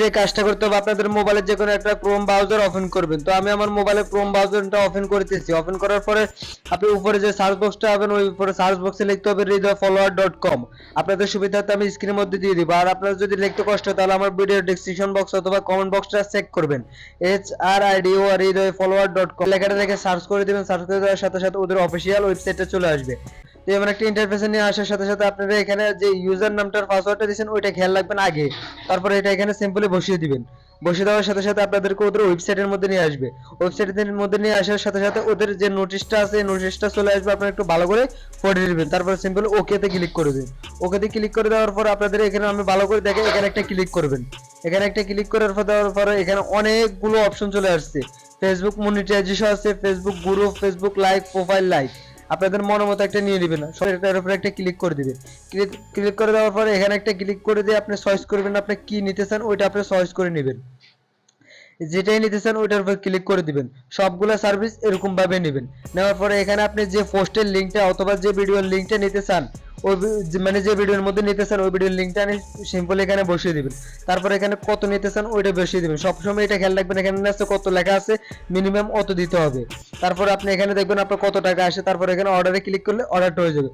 যে কাজটা করতে হবে, আপনাদের মোবাইলে যে কোনো একটা ক্রোম ব্রাউজার ওপেন করবেন। তো আমি আমার মোবাইলে ক্রোম ব্রাউজারটা ওপেন করতেছি। ওপেন করার পরে আপনি উপরে যে সার্চ বক্সটা পাবেন, ওই উপরে সার্চ বক্সে লিখতে হবে হৃদয় ফলোয়ার ডট কম আপনাদের সুবিধার্থে আমি স্ক্রিনের মধ্যে দিয়ে দিব। আর আপনার যদি লিখতে কষ্ট হয়, তাহলে আমার ভিডিও ডেসক্রিপশন বক্স অথবা কমেন্ট বক্সটা চেক করবেন। H R I D O R Hridoy follower dot com লেখাটা দেখে সার্চ করে দিবেন। সার্চ করে দেওয়ার সাথে সাথে ওদের অফিসিয়াল ওয়েবসাইটে চলে আসবে। এমন একটা ইন্টারফেসে নিয়ে আসার সাথে সাথে আপনারা এখানে যে ইউজার নামটার পাসওয়ার্ডটা দিয়েছেন, ওইটা খেয়াল রাখবেন আগে। তারপরে এটা এখানে সিম্পলি বসিয়ে দিবেন। বসিয়ে দেওয়ার সাথে সাথে আপনাদেরকে ওদের ওয়েবসাইটের মধ্যে নিয়ে আসবে। ওয়েবসাইটের মধ্যে নিয়ে আসার সাথে সাথে ওদের যে নোটিশটা আছে নোটিশটা চলে আসবে, আপনারা একটু ভালো করে পড়ে নেবেন। তারপর সিম্পল ওকেতে ক্লিক করে দিন ওকেতে ক্লিক করে দেওয়ার পর আপনাদের এখানে আমি ভালো করে দেখে এখানে একটা ক্লিক করবেন। এখানে একটা ক্লিক করার পর, দেওয়ার পরে এখানে অনেকগুলো অপশন চলে আসছে। ফেসবুক মনিটাইজেশন আছে Facebook group Facebook like profile like আপনাদের মনের মতো একটা নিয়ে নেবেন সেটার উপরে একটা ক্লিক করে দিবেন ক্লিক করে দেওয়ার পরে এখানে একটা ক্লিক করে দিয়ে আপনি চয়েস করবেন আপনি কি নিতে চান ওইটা আপনি চয়েস করে নেবেন। যেটাই নিতে চান ওইটার উপর ক্লিক করে দিবেন। সবগুলো সার্ভিস এরকম ভাবে নেবেন। নেওয়ার পরে এখানে আপনি যে পোস্টের লিঙ্কটা অথবা যে ভিডিওর লিঙ্কটা নিতে চান, ওই মানে যে ভিডিওর মধ্যে নিতে চান, ওই ভিডিওর লিঙ্কটা আমি সিম্পল এখানে বসিয়ে দিবেন। তারপর এখানে কত নিতে চান, ওইটা বসিয়ে দিবেন। সবসময় এটা খেয়াল রাখবেন, এখানে আছে কত লেখা আছে মিনিমাম অত দিতে হবে। তারপর আপনি এখানে দেখবেন আপনার কত টাকা আসে, তারপর এখানে অর্ডারে ক্লিক করলে অর্ডারটা হয়ে যাবে।